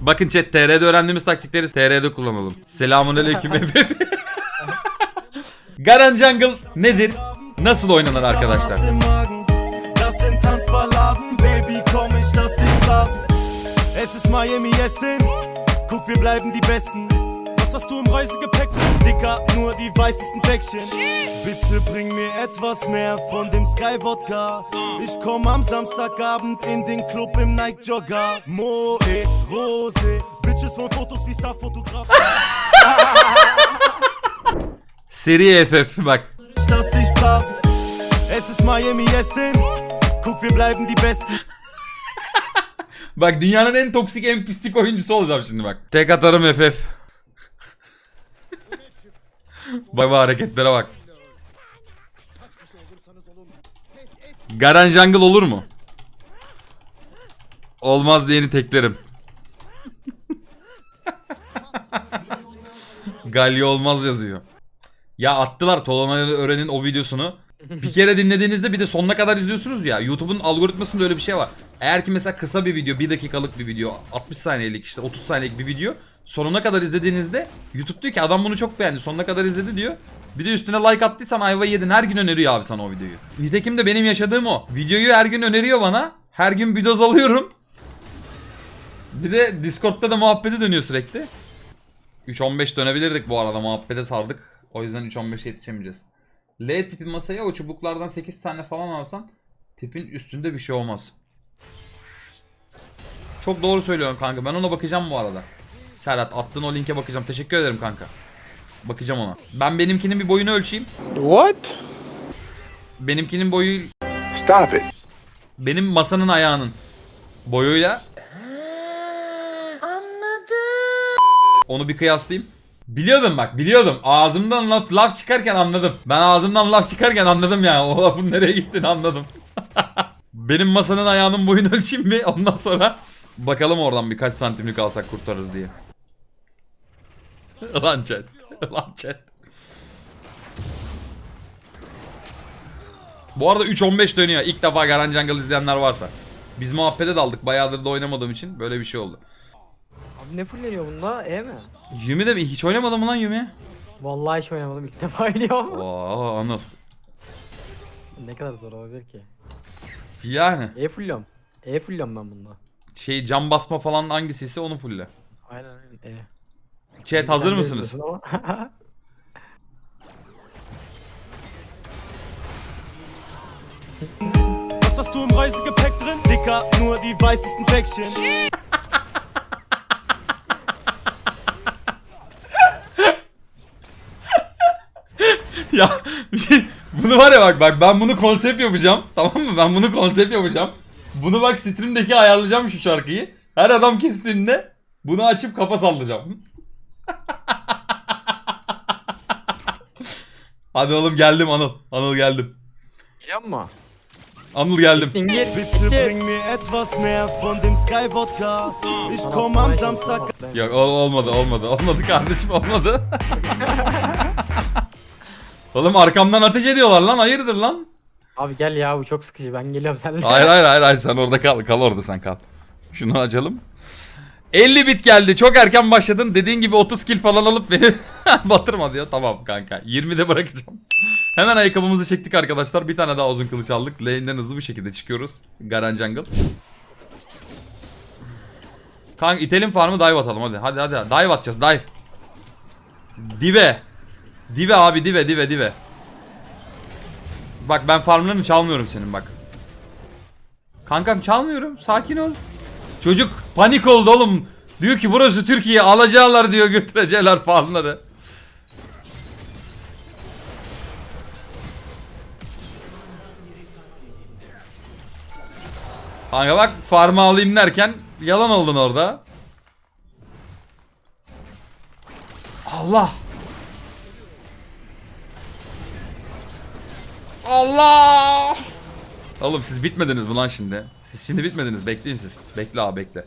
Bakın chat TR'de öğrendiğimiz taktikleri TR'de kullanalım. Selamun aleyküm efendim. Garen Jungle nedir? Nasıl oynanır arkadaşlar? Es ist Miami, Essen. Guck, wir bleiben die Besten. Was hast du im Reisegepäck? Dicker, nur die weißesten Päckchen. Bitte bring mir etwas mehr von dem Sky Wodka. Ich komm am Samstagabend in den Club im Nike Jogger. Moe, Rose. Bitches wollen Fotos wie Starfotograf. Seri FF bak. Ich lass dich blasen. Es ist Miami, Essen. Guck, wir bleiben die Besten. Bak dünyanın en toksik en pislik oyuncusu olacağım şimdi bak. Tek atarım FF. Bak bak hareketlere bak. Garen Jungle olur mu? Olmaz diyeni teklerim. Galya olmaz yazıyor. Ya attılar Tolunay Ören'in o videosunu. Bir kere dinlediğinizde bir de sonuna kadar izliyorsunuz ya. YouTube'un algoritmasında öyle bir şey var. Eğer ki mesela kısa bir video, 1 dakikalık bir video, 60 saniyelik işte 30 saniyelik bir video sonuna kadar izlediğinizde YouTube diyor ki adam bunu çok beğendi sonuna kadar izledi diyor. Bir de üstüne like attıysan ayvayı yedin her gün öneriyor abi sana o videoyu. Nitekim de benim yaşadığım o. Videoyu her gün öneriyor bana. Her gün bir doz alıyorum. Bir de Discord'da da muhabbeti dönüyor sürekli. 3.15 dönebilirdik bu arada muhabbete sardık. O yüzden 3.15'e yetişemeyeceğiz. L tipi masaya o çubuklardan 8 tane falan alsan tipin üstünde bir şey olmaz. Çok doğru söylüyorsun kanka. Ben ona bakacağım bu arada. Serhat attığın o linke bakacağım. Teşekkür ederim kanka. Bakacağım ona. Ben benimkinin bir boyunu ölçeyim. What? Benimkinin boyu Stop it. benim masanın ayağının boyuyla Onu bir kıyaslayayım. Biliyordum bak biliyordum. Ağzımdan laf, laf çıkarken anladım. Ben ağzımdan laf çıkarken anladım yani. O lafın nereye gittiğini anladım. Benim masanın ayağının boyunu ölçeyim mi? Ondan sonra bakalım oradan birkaç santimlik alsak kurtarırız diye. Lan chat. Lan chat. Bu arada 3.15 dönüyor. İlk defa Garen Jungle izleyenler varsa. Biz muhabbete daldık. Bayağıdır da oynamadığım için böyle bir şey oldu. Abi ne fulleniyor bunda? E mi? Yumi de hiç oynamadım lan Yumi? Vallahi hiç oynamadım ilk defa oynuyorum. Oo Anıl. ne kadar zor olabilir ki? Yani E fulliyorum. E fulliyorum ben bunda. şey cam basma falan hangisiyse onu fulle. Aynen aynen. E. Chat hazır mısınız? Was hast du im Reisegepäck drin? Dicker, nur die weißesten Päckchen. ya bir şey bunu var ya bak bak ben bunu konsept yapacağım. Tamam mı? Ben bunu konsept yapacağım. Bunu bak stream'deki ayarlayacağım şu şarkıyı. Her adam kestiğinde bunu açıp kafa sallayacağım. Hadi oğlum geldim Anıl. Anıl geldim. Biliyor musun? Anıl geldim. Dingir. Bitte bring mir etwas mehr von dem Sky Wodka. Ich komm am Samstag. Yok ol- olmadı olmadı olmadı kardeşim olmadı. Oğlum arkamdan ateş ediyorlar lan hayırdır lan? Abi gel ya bu çok sıkıcı ben geliyorum seninle. Hayır hayır hayır hayır sen orada kal kal orada sen kal. Şunu açalım. 50 bit geldi. Çok erken başladın. Dediğin gibi 30 kill falan alıp beni batırma diyor. Tamam kanka. 20'de bırakacağım. Hemen ayakkabımızı çektik arkadaşlar. Bir tane daha uzun kılıç aldık. Lane'den hızlı bir şekilde çıkıyoruz. Garen Jungle. Kanka itelim farmı dive atalım hadi. Hadi hadi. Dive atacağız dive. Dive. Dive abi dive dive dive. Bak ben farmlarını çalmıyorum senin bak. Kankam çalmıyorum. Sakin ol. Çocuk panik oldu oğlum. Diyor ki burası Türkiye alacaklar diyor götürecekler farmları. Kanka bak farmı alayım derken yalan oldun orada. Allah. Allah. Oğlum siz bitmediniz mi lan şimdi? Siz şimdi bitmediniz. Bekleyin siz. Bekle abi bekle.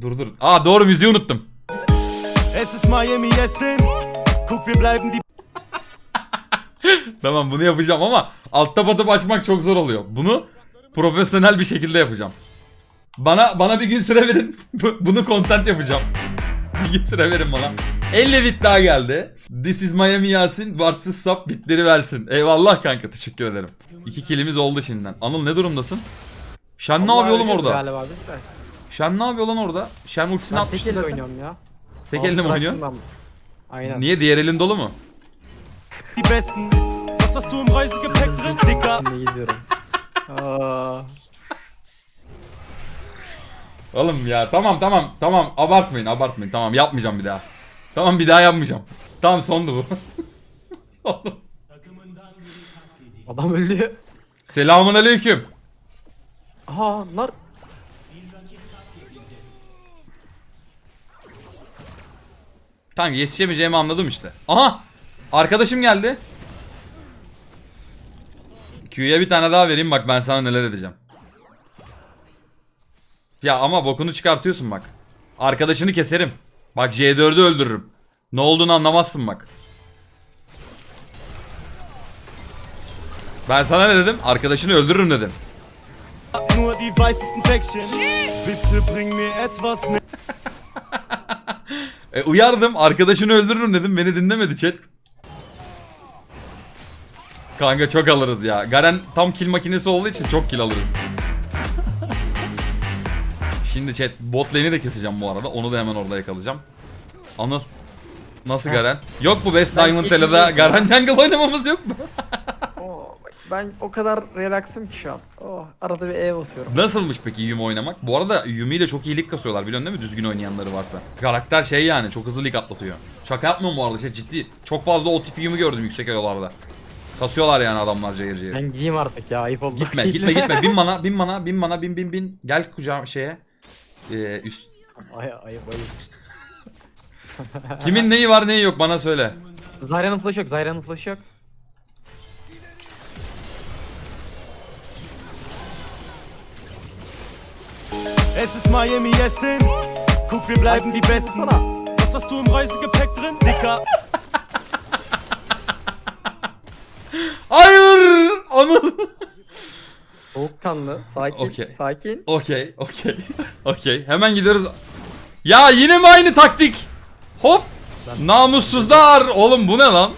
Dur dur. Aa doğru müziği unuttum. Es ist Miami, Essen. Guck, wir bleiben die Tamam bunu yapacağım ama altta batıp açmak çok zor oluyor. Bunu profesyonel bir şekilde yapacağım. Bana bana bir gün süre verin. Bu- Bunu content yapacağım. Bir gün süre verin bana. 50 bit daha geldi. This is Miami Yasin. Varsız sap bitleri versin. Eyvallah kanka teşekkür ederim. İki kilimiz oldu şimdiden. Anıl ne durumdasın? Şen ne yapıyor oğlum orada? Galiba biz de. Şen ne yapıyor lan orada? Şen ultisini Ben atmıştı tek elle zaten. oynuyorum ya. Tek elle mi oynuyorsun? ben. Aynen. Niye diğer elin dolu mu? Die Besten. Was hast du im Reisegepäck drin, Dicker? Şimdi geziyorum. Aa, Oğlum ya tamam tamam tamam abartmayın abartmayın tamam yapmayacağım bir daha. Tamam bir daha yapmayacağım. Tamam sondu bu. Sondu. adam öldü. Selamun aleyküm. Nar. Kanka yetişemeyeceğimi anladım işte. Aha! Arkadaşım geldi. Q'ya bir tane daha vereyim bak ben sana neler edeceğim. Ya ama bokunu çıkartıyorsun bak. Arkadaşını keserim. Bak J4'ü öldürürüm. Ne olduğunu anlamazsın bak. Ben sana ne dedim? Arkadaşını öldürürüm dedim. Nur die weißesten Päckchen. Bitte bring mir etwas mehr. E, uyardım arkadaşını öldürürüm dedim beni dinlemedi chat. Kanka çok alırız ya. Garen tam kill makinesi olduğu için çok kill alırız. Şimdi chat bot lane'i de keseceğim bu arada. Onu da hemen orada yakalayacağım. Anıl. Nasıl. Garen? Yok mu Best Diamond Tele'da Garen Jungle oynamamız yok mu? Ben o kadar relaxım ki şu an. Oh, arada bir E basıyorum. Nasılmış peki Yumi oynamak? Bu arada Yumi ile çok iyi lig kasıyorlar biliyorsun değil mi? Düzgün oynayanları varsa. Karakter şey yani çok hızlı lig atlatıyor. Şaka yapmıyorum bu arada şey ciddi. Çok fazla o tip Yumi gördüm yüksek elolarda. Kasıyorlar yani adamlar cayır cayır. Ben gideyim artık ya ayıp oldu. Gitme gitme gitme bin mana bin mana bin mana bin bin bin. Gel kucağım şeye. Ee, üst. Ay, ayıp ayıp. Kimin neyi var neyi yok bana söyle. Zayra'nın flash'ı yok, Zayra'nın flash'ı yok. Es ist Miami Essen. Guck, wir bleiben die Besten. Was hast du im Reisegepäck drin, Dicker? Hayır! Anıl. Soğukkanlı, sakin, Okey. sakin. Okey okey. Okey hemen gidiyoruz. Ya yine mi aynı taktik? Hop. Namussuzlar. Oğlum bu ne lan?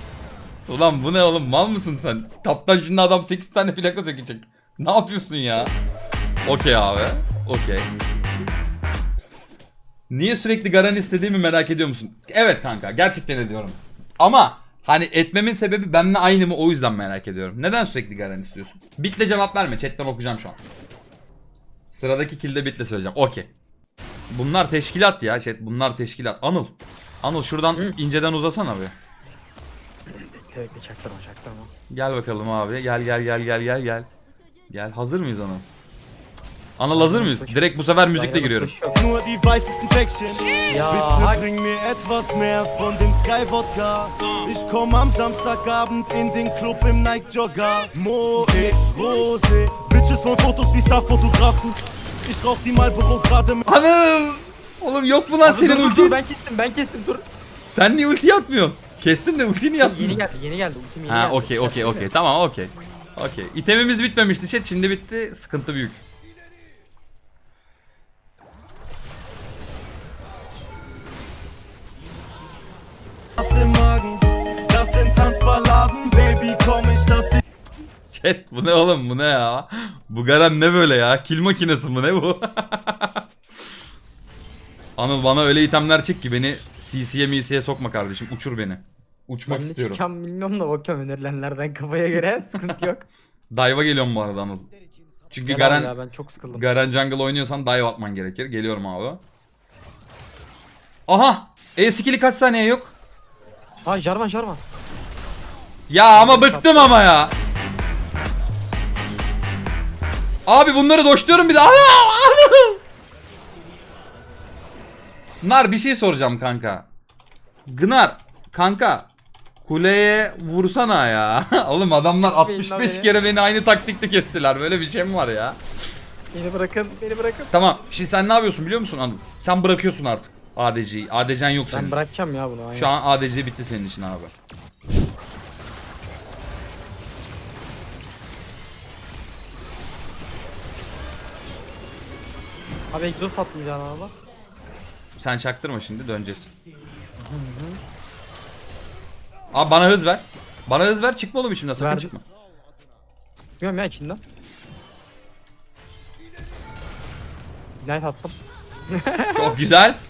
Ulan bu ne oğlum mal mısın sen? Kaptan şimdi adam 8 tane plaka sökecek. Ne yapıyorsun ya? Okey abi. Okey. Niye sürekli Garen istediğimi merak ediyor musun? Evet kanka gerçekten ediyorum. Ama hani etmemin sebebi benimle aynı mı o yüzden merak ediyorum. Neden sürekli Garen istiyorsun? Bitle cevap verme chatten okuyacağım şu an. Sıradaki kilde bitle söyleyeceğim. Okey. Bunlar teşkilat ya chat. Bunlar teşkilat. Anıl. Anıl şuradan inceden uzasana bir. Bekle bekle çaktırma çaktırma. Gel bakalım abi. Gel gel gel gel gel gel. Gel hazır mıyız Anıl? Anıl hazır mıyız? Direkt bu sefer müzikle giriyorum. Nur die weißesten Päckchen. Ya Bitte hak. bring mir etwas mehr von dem Sky Wodka. Ich komm am Samstagabend in den Club im Nike Jogger. Moe, Rose, Bitches wollen Fotos wie Starfotografen. Ich rauch die Marlboro gerade mit. Anıl! Oğlum yok mu lan senin dur, ultin? Ben kestim ben kestim dur. Sen niye ulti atmıyorsun? Kestin de ultini Yeni atmıyorsun. geldi yeni geldi ultim yeni Ha geldi. okey okey okey. Tamam okey. Okey. İtemimiz bitmemişti chat. Şimdi bitti. Sıkıntı büyük. İm Magen, das sind Tanzballaden, Baby, komm, ich lass dich. Chat bu ne oğlum bu ne ya? Bu Garen ne böyle ya? Kill makinesi mi ne bu? Anıl bana öyle itemler çek ki beni CC'ye MC'ye sokma kardeşim. Uçur beni. Uçmak Ben istiyorum. çıkacağım bilmiyorum da bakıyorum önerilenlerden kafaya göre sıkıntı yok. Dive'a geliyorum bu arada Anıl. Çünkü Gel Garen ya ben çok sıkıldım. Garen Jungle oynuyorsan dive atman gerekir. Geliyorum abi. Aha! E skill'i kaç saniye yok? Aa Jarvan Jarvan. Ya ama bıktım ama ya. Abi bunları doşluyorum bir daha. Nar bir şey soracağım kanka. Gınar kanka kuleye vursana ya. Oğlum adamlar Kesmeyin lan 65 beni. kere beni aynı taktikte kestiler. Böyle bir şey mi var ya? Beni bırakın beni bırakın. Tamam. Şimdi sen ne yapıyorsun biliyor musun Anıl? Sen bırakıyorsun artık ADC'yi. ADC'n yok senin. Ben bırakacağım ya bunu. Aynen. Şu an ADC bitti senin için abi. Abi egzoz atmayacağın araba. Sen çaktırma şimdi döneceğiz. Abi bana hız ver. Bana hız ver çıkma oğlum içimden sakın Verdim. çıkma. Bilmiyorum ya içinden. Light attım. Çok güzel.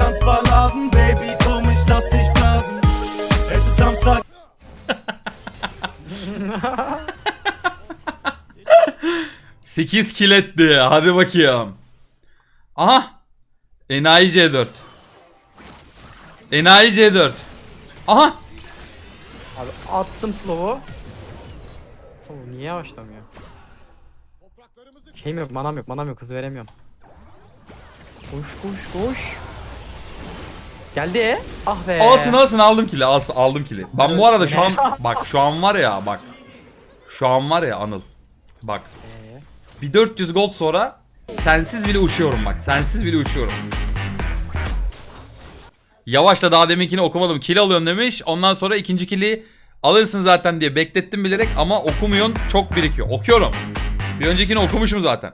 Tanzballaden, Baby, komm, ich lass dich blasen. Es ist Samstag. Sekiz kill etti. Hadi bakayım. Aha. Enayi C4. Enayi C4. Aha. Abi attım slow'u. Oo, niye yavaşlamıyor? Şeyim yok, manam yok, manam yok, hız veremiyorum. Koş koş koş. Geldi. Ah be. Olsun olsun aldım kili. Alsın, aldım kili. Ben bu arada şu an bak şu an var ya bak. Şu an var ya Anıl. Bak. Ee? Bir 400 gold sonra sensiz bile uçuyorum bak. Sensiz bile uçuyorum. Yavaşla daha deminkini okumadım. Kill alıyorum demiş. Ondan sonra ikinci kili alırsın zaten diye beklettim bilerek ama okumuyorsun çok birikiyor. Okuyorum. Bir öncekini okumuşum zaten.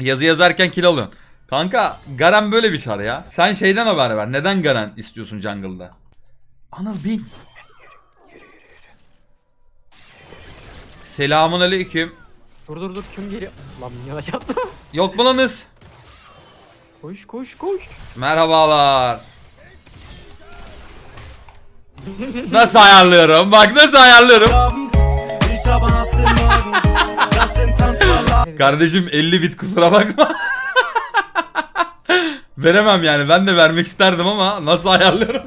Yazı yazarken kill alıyorsun. Kanka Garen böyle bir çar ya. Sen şeyden haber ver. Neden Garen istiyorsun jungle'da? Anıl bin. Selamun aleyküm. Dur dur dur kim geliyor? Lan minyona çarptı. Yok mu lan hız? koş koş koş. Merhabalar. Nasıl ayarlıyorum? Bak nasıl ayarlıyorum. Kardeşim 50 bit kusura bakma. Veremem yani. Ben de vermek isterdim ama nasıl ayarlıyorum?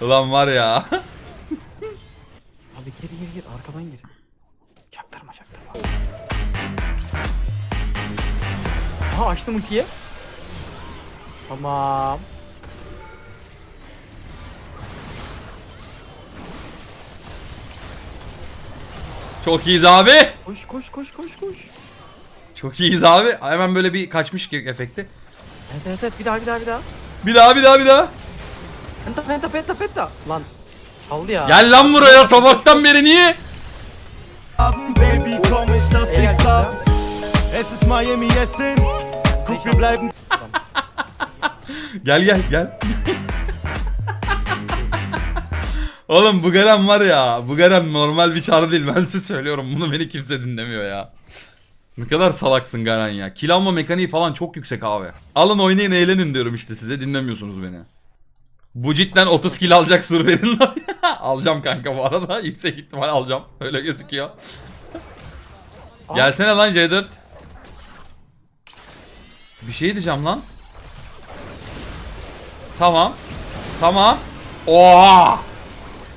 Ulan var ya. Abi gir gir gir arkadan gir. Çaktırma çaktırma. Aha açtım ultiyi. Tamam. Çok iyiyiz abi. Koş koş koş koş koş. Çok iyiyiz abi. Hemen böyle bir kaçmış efekti. Evet evet evet bir daha bir daha bir daha. Bir daha bir daha bir daha. Penta penta penta penta. Lan çaldı ya. Gel lan buraya sabahtan beri niye? Gel gel gel. Oğlum bu Garen var ya. Bu Garen normal bir çar değil. Ben size söylüyorum. Bunu beni kimse dinlemiyor ya. Ne kadar salaksın Garen ya. Kill alma mekaniği falan çok yüksek abi. Alın oynayın eğlenin diyorum işte size. Dinlemiyorsunuz beni. Bu cidden 30 kill alacak sur verin lan. alacağım kanka bu arada. Yüksek ihtimal alacağım. Öyle gözüküyor. Gelsene lan C4. Bir şey diyeceğim lan. Tamam. Tamam. Oha!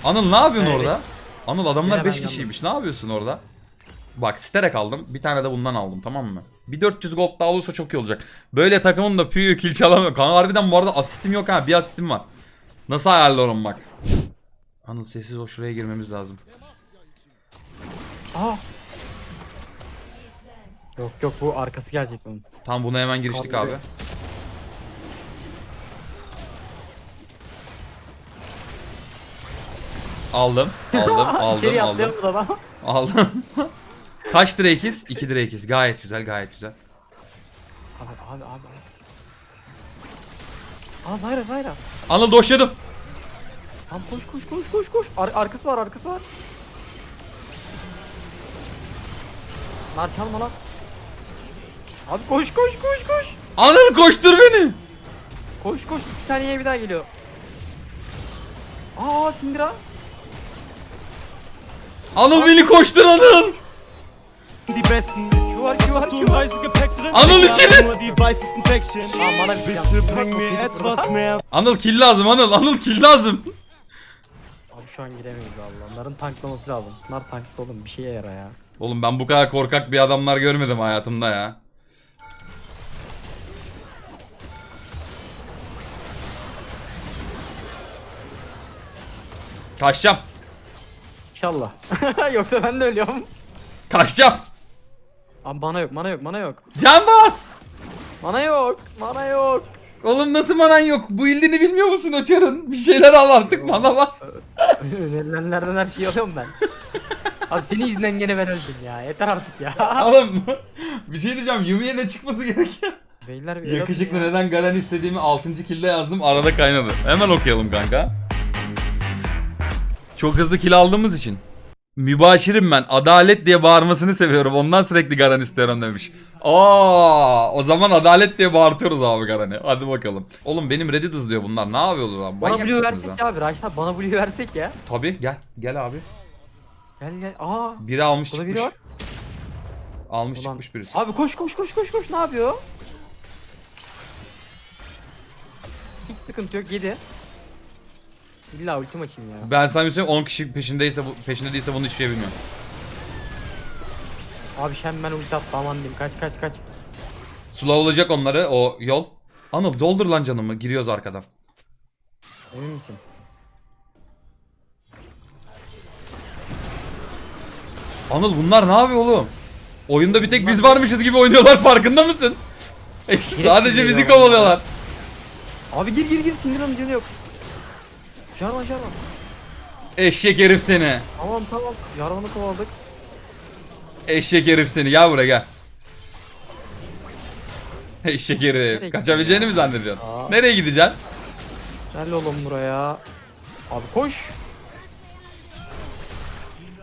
Anıl ne yapıyorsun orada? Anıl adamlar Yine 5 ben kişiymiş. Ne yapıyorsun orada? Bak sterek aldım. Bir tane de bundan aldım tamam mı? Bir 400 gold daha olursa çok iyi olacak. Böyle takımım da püyü kill çalamıyor. Kanka harbiden bu arada asistim yok ha. Bir asistim var. Nasıl ayarlıyorum bak. Anıl sessiz ol şuraya girmemiz lazım. Aa. Yok yok bu arkası gelecek bunun. Tamam buna hemen giriştik abi. Kaldırıyor. Aldım. Aldım. Aldım. İçeri aldım. atlayamadı adam. Aldım. Kaç Drake'iz? 2 Drake'iz. Gayet güzel, gayet güzel. Abi abi abi. abi. Aa Zayra Zayra. Anıl doşladım. Tamam koş koş koş koş koş. Ar arkası var arkası var. Lan çalma lan. Abi koş koş koş koş. Anıl koştur beni. Koş koş. Bir saniye bir daha geliyor. Aa Sindira. Anıl beni koştur Anıl. Die Besten. Was hast du im. Reisegepäck drin? Anıl içeri. Nur die weißesten Päckchen. Bir Bitte bring mir etwas mehr. Anıl kill lazım Anıl. Anıl kill lazım. Abi şu an giremeyiz valla. Onların tanklaması lazım. Bunlar tanklı oğlum bir şeye yara ya. Oğlum ben bu kadar korkak bir adamlar görmedim hayatımda ya. Kaçacağım. İnşallah. Yoksa ben de ölüyorum. Kaçacağım. Abi mana yok mana yok mana yok. Can bas. Mana yok. Mana yok. Oğlum nasıl manan yok? Bu ildini bilmiyor musun o çarın? Bir şeyler al artık mana bas. Önerilenlerden her şeyi alıyorum ben. Abi senin yüzünden gene ben öldüm ya. Yeter artık ya. Oğlum bir şey diyeceğim Yumi'ye ne çıkması gerekiyor? Beyler bir Yakışıklı ya. neden Garen istediğimi 6. kilde yazdım arada kaynadı. Hemen okuyalım kanka. Çok hızlı kill aldığımız için. Mübaşirim ben. Adalet diye bağırmasını seviyorum. Ondan sürekli Garen istiyorum demiş. Aa, o zaman adalet diye bağırtıyoruz abi Garen'i. Hadi bakalım. Oğlum benim Reddit hızlıyor bunlar. Ne yapıyorlar abi? Bana Manyak blue mısınız versek lan? ya abi Raşit bana blue versek ya. Tabii gel. Gel abi. Gel gel. Aa. Biri almış Burada çıkmış. biri var. Almış Ulan. çıkmış birisi. Abi koş koş koş koş koş ne yapıyor? Hiç sıkıntı yok 7. İlla ultim açayım ya. Ben sana bir söyleyeyim 10 kişi peşindeyse bu, peşinde değilse bunu hiçbir şey bilmiyorum. Abi şen ben ulti attı aman diyeyim kaç kaç kaç. Slow olacak onları o yol. Anıl doldur lan canımı. Giriyoruz arkadan. Emin misin? Anıl bunlar ne yapıyor oğlum? Oyunda bir tek biz varmışız gibi oynuyorlar farkında mısın? Sadece bizi kovalıyorlar. Abi gir gir gir sindir onun canı yok. Jarvan Jarvan. Eşek herif seni. Tamam tamam. Jarvan'ı kovaladık. Eşek herif seni. Gel buraya gel. Eşek herif. Kaçabileceğini mi zannediyorsun? Aa. Nereye gideceksin? Gel oğlum buraya. Abi koş.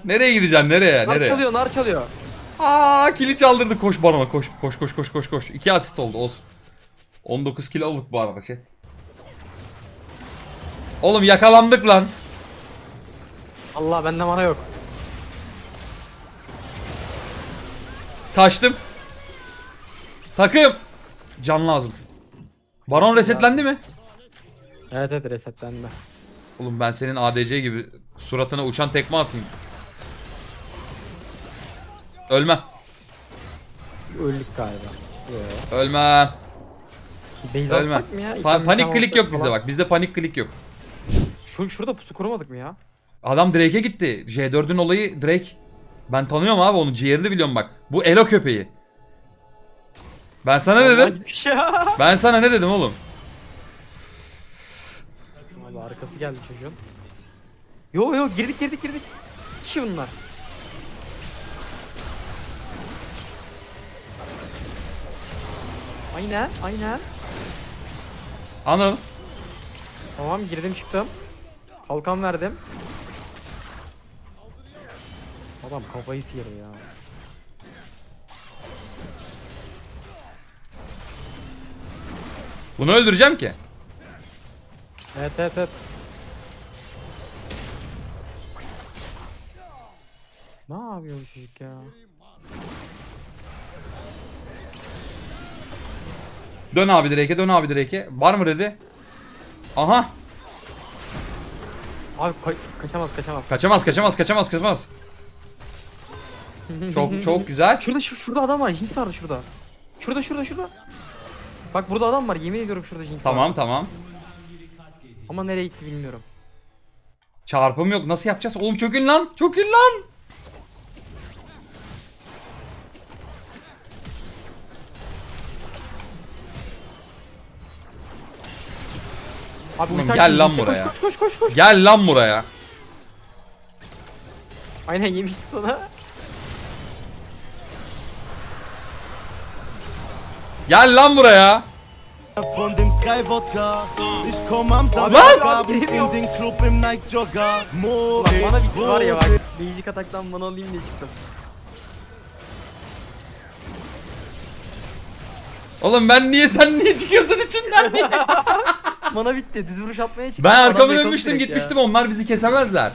Nereye gideceksin? Nereye? Nar Nereye? çalıyor nar çalıyor. Aa kili çaldırdı. Koş bana koş. Koş koş koş koş koş. 2 asist oldu olsun. 19 kilo olduk bu arada şey. Oğlum yakalandık lan. Allah bende mana yok. Kaçtım. Takım. Can lazım. Baron resetlendi mi? Evet evet resetlendi. Oğlum ben senin ADC gibi suratına uçan tekme atayım. Ölmem. Öldük galiba. Yo. Base Ölmem. atsak mı ya? Pa- İtem panik item klik alsak yok bizde falan. bak. Bizde panik klik yok. Şu, şurada pusu kurmadık mı ya? Adam Drake'e gitti. J4'ün olayı Drake. Ben tanıyorum abi onun ciğerini biliyorum bak. Bu Elo köpeği. Ben sana ne dedim? Ya. Ben sana ne dedim oğlum? Abi arkası geldi çocuğun. Yo yo girdik girdik girdik. Kişi bunlar. Aynen aynen. Anıl. Tamam girdim çıktım. Kalkan verdim. Adam kafayı sıyırdı ya. Bunu öldüreceğim ki. Evet evet evet. Ne yapıyor bu çocuk ya? Dön abi Drake'e dön abi Drake'e. Var mı ready? Aha. Abi ka- kaçamaz kaçamaz. Kaçamaz kaçamaz kaçamaz kaçamaz. Çok çok güzel. Şurada şu, şurada adam var. Jinx vardı şurada. Şurada şurada şurada. Bak burada adam var. Yemin ediyorum şurada Jinx Tamam var. tamam. Ama nereye gitti bilmiyorum. Çarpım yok. Nasıl yapacağız? Oğlum çökün lan. Çökün lan. Abi Oğlum ulti gel lan Jinx'e. buraya. Koş koş koş koş koş. Gel lan buraya. Aynen yemişsin ona. Gel lan buraya. Von dem Sky Wodka. Ich komm am? Samstagabend in Was? den Club im Nike Jogger. More Ulan bana bitti var ya bak. Basic ataktan bana alayım diye çıktım. Oğlum ben niye sen niye çıkıyorsun içinden? Bana bitti. Düz vuruş atmaya çıktım. ben Adam arkamı yakaladı dönmüştüm direkt gitmiştim ya. onlar bizi kesemezler.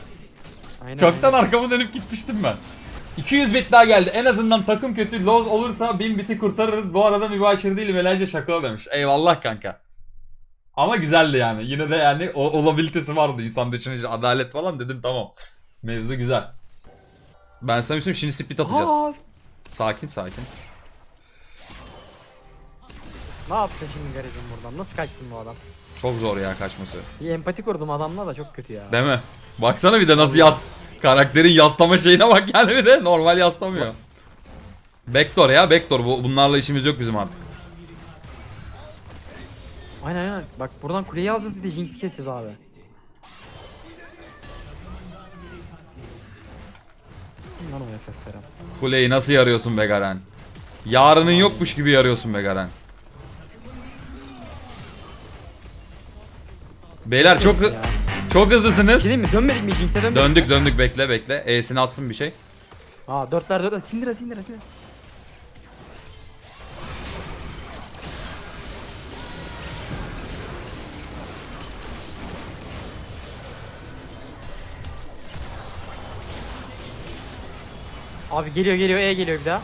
Aynen, Çoktan arkamı dönüp gitmiştim ben. 200 bit daha geldi. En azından takım kötü. Loz olursa 1000 biti kurtarırız. Bu arada mübaşir değilim. Eğlence şaka demiş. Eyvallah kanka. Ama güzeldi yani. Yine de yani o olabilitesi vardı. İnsan düşününce adalet falan dedim tamam. Mevzu güzel. Ben sana bir şey söyleyeyim, şimdi split atacağız. Aa, Sakin sakin. Ne yapsın şimdi garibim buradan? Nasıl kaçsın bu adam? Çok zor ya kaçması. Bir empati kurdum adamla da çok kötü ya. Değil mi? Baksana bir de nasıl yas karakterin yaslama şeyine bak yani bir de normal yaslamıyor. Backdoor ya backdoor. Bu, bunlarla işimiz yok bizim artık. Aynen aynen. Bak buradan kuleyi alacağız bir de Jinx'i keseceğiz abi. lan o FF? Kuleyi nasıl yarıyorsun be Garen? Yarının yokmuş gibi yarıyorsun be Garen. Beyler çok hı- çok hızlısınız. Şey mi? Dönmedik mi Jinx'e dönmedik Döndük mi? döndük bekle bekle. E'sini atsın bir şey. Aa dörtler dörtler. Sindire sindire sindire. Abi geliyor geliyor E geliyor bir daha.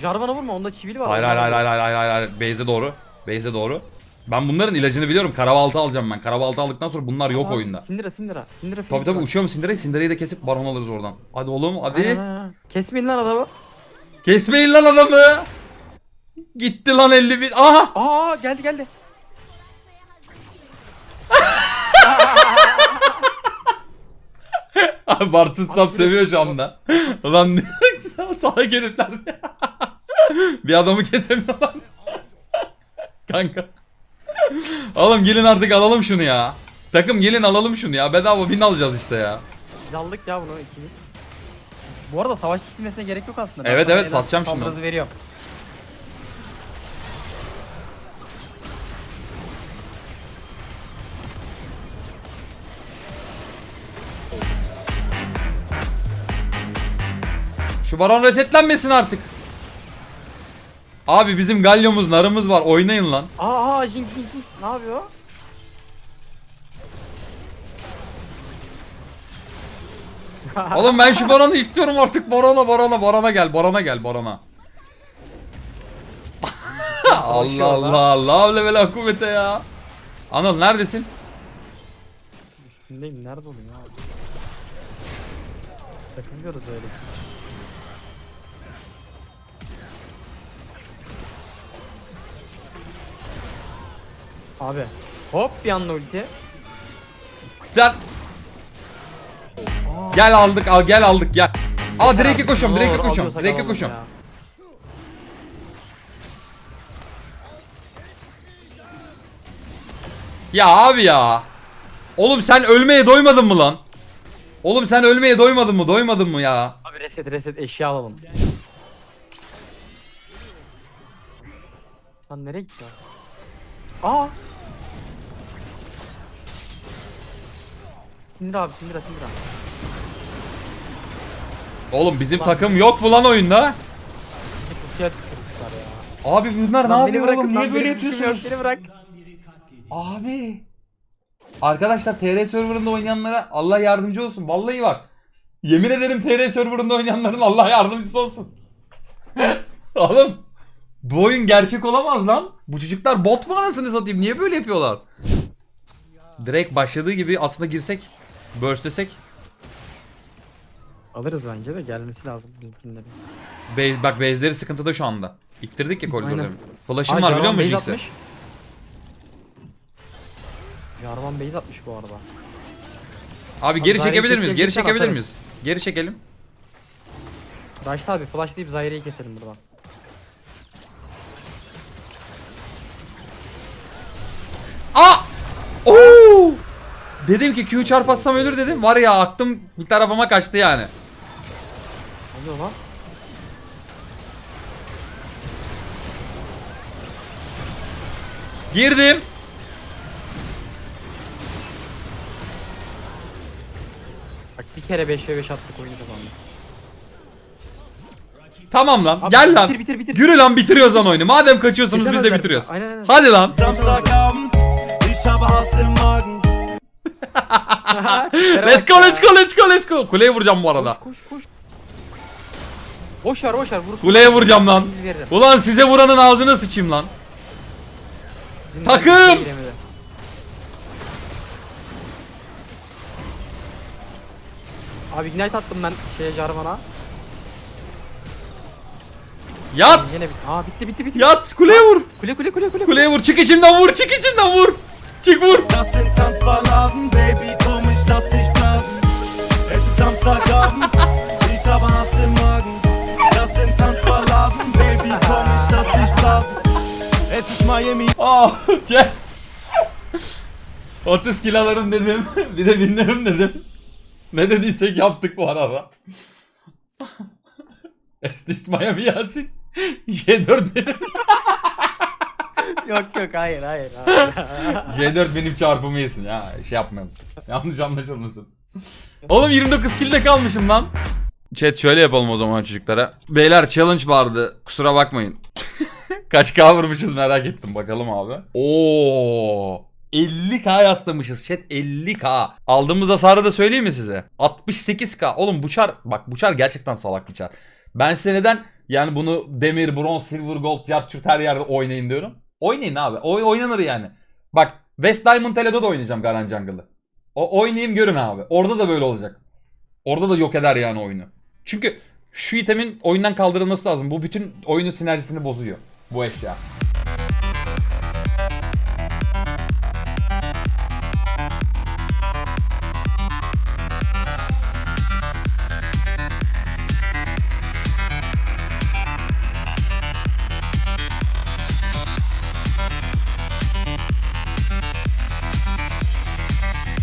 Jarvan'a vurma onda çivili var. Hayır hayır hayır hayır hayır hayır hayır. Base'e doğru. Base'e doğru. Ben bunların ilacını biliyorum. Karabaltı alacağım ben. Karabaltı aldıktan sonra bunlar yok Abi, oyunda. Sindire sindire. Sindire Tabii tabii uçuyor mu Cindera'yı? Cindera'yı da kesip baron alırız oradan. Hadi oğlum hadi. Kesmeyin lan adamı. Kesmeyin lan adamı. Gitti lan 50 bin. Aha. Aa geldi geldi. Bartın Sap seviyor şu anda. Ulan sana gelipler. bir adamı kesemiyor lan. Kanka. Oğlum gelin artık alalım şunu ya. Takım gelin alalım şunu ya. Bedava bin alacağız işte ya. Biz aldık ya bunu ikimiz. Bu arada savaş istemesine gerek yok aslında. Ben Evet, sana evet, elden satacağım şimdi saldırızı veriyorum. Şu baron resetlenmesin artık. Abi bizim galyomuz narımız var oynayın lan. Aa Jinx Jinx Jinx ne yapıyor? Oğlum ben şu baronu istiyorum artık barona barona barona gel barona gel barona. Allah Allah Allah Allah ve la kuvvete ya. Anıl neredesin? Üstündeyim nerede olayım ya? Takılıyoruz öyle. Abi hop bir anda ulti. Lan. Gel aldık al gel aldık gel. Aa Drake'e koşuyorum Olur, koşuyorum alalım koşuyorum. ya. Abi ya. Oğlum sen ölmeye doymadın mı lan? Oğlum sen ölmeye doymadın mı? Doymadın mı ya? Abi reset reset eşya alalım. Lan nereye gitti? Aa! Sindir abi sindir sindir abi. Oğlum bizim takım yok mu lan oyunda? Bizi pusuya düşürmüşler ya. Abi bunlar ne Lan beni yapıyor bırakın oğlum? lan, Niye böyle yapıyorsunuz? Beni bırak. Abi. Arkadaşlar TR serverında oynayanlara Allah yardımcı olsun. Vallahi bak. Yemin ederim TR serverında oynayanların Allah yardımcısı olsun. Oğlum. Bu oyun gerçek olamaz lan. Bu çocuklar bot mu anasını satayım? Niye böyle yapıyorlar? Direkt başladığı gibi aslında girsek. Burst'lesek. Alırız bence de gelmesi lazım bizimkilerin. Base, bak base'leri sıkıntıda şu anda. İttirdik ya koridorları. Aynen. Flash'ım var biliyor Jarvan musun base Jinx'e? atmış. Jarvan base atmış bu arada. Abi geri Abi çekebilir miyiz? Geri çekebilir miyiz? Geri çekelim. Raşit abi flashlayıp Zaire'yi keselim buradan. Aa! Oo! Dedim ki Q çarp atsam ölür dedim. Var ya aklım bir tarafıma kaçtı yani. Ne oluyor lan? Girdim. Bak bir kere 5 ve 5 attık oyunu kazandık. Tamam lan. Abi Gel lan. bitir, bitir, bitir. Yürü lan bitiriyoruz lan oyunu. Madem kaçıyorsunuz biz de Kesemezler bitiriyoruz. Aynen, aynen. Hadi lan. Let's go let's go let's go let's go. Kuleye vuracağım bu arada. Koş koş koş. Boş ver boş ver vurursun. Kuleye vuracağım lan. Veririm. Ulan size vuranın ağzına sıçayım lan. Bizim Takım! ben şey. Abi ignite attım ben şeye Jarvan'a. Yat. Yine bit. Aa bitti bitti bitti. Yat kuleye vur. Kule kule kule kule. Kuleye vur. Çık içimden vur. Çık içimden vur. Çık vur. Das sind Tanzballaden, Baby, komm, ich lass dich blasen. Es ist Samstagabend, ich habe Hass im Magen. Das sind Tanzballaden, Baby, komm, ich lass dich blasen. Es ist Miami. Ah, gel. 30 kilolarım dedim. bir de binlerim dedim. Ne dediysek yaptık bu arada. Estes Miami Yasin. J4 benim. yok yok hayır hayır. hayır. J4 benim çarpımı yesin ya. Şey yapmayalım. Yanlış anlaşılmasın. Oğlum 29 kilde kalmışım lan. Chat şöyle yapalım o zaman çocuklara. Beyler challenge vardı. Kusura bakmayın. Kaç K vurmuşuz merak ettim bakalım abi. Oo. 50k yaslamışız chat 50k. Aldığımız hasarı da söyleyeyim mi size? 68k. Oğlum bu çar bak bu çar gerçekten salak bir çar. Ben size neden yani bunu demir, bronz, silver, gold, yarçurt her yerde oynayın diyorum. Oynayın abi. O oynanır yani. Bak West Diamond Tele'de de oynayacağım Garan Jungle'ı. O oynayayım görün abi. Orada da böyle olacak. Orada da yok eder yani oyunu. Çünkü şu itemin oyundan kaldırılması lazım. Bu bütün oyunun sinerjisini bozuyor. Bu eşya.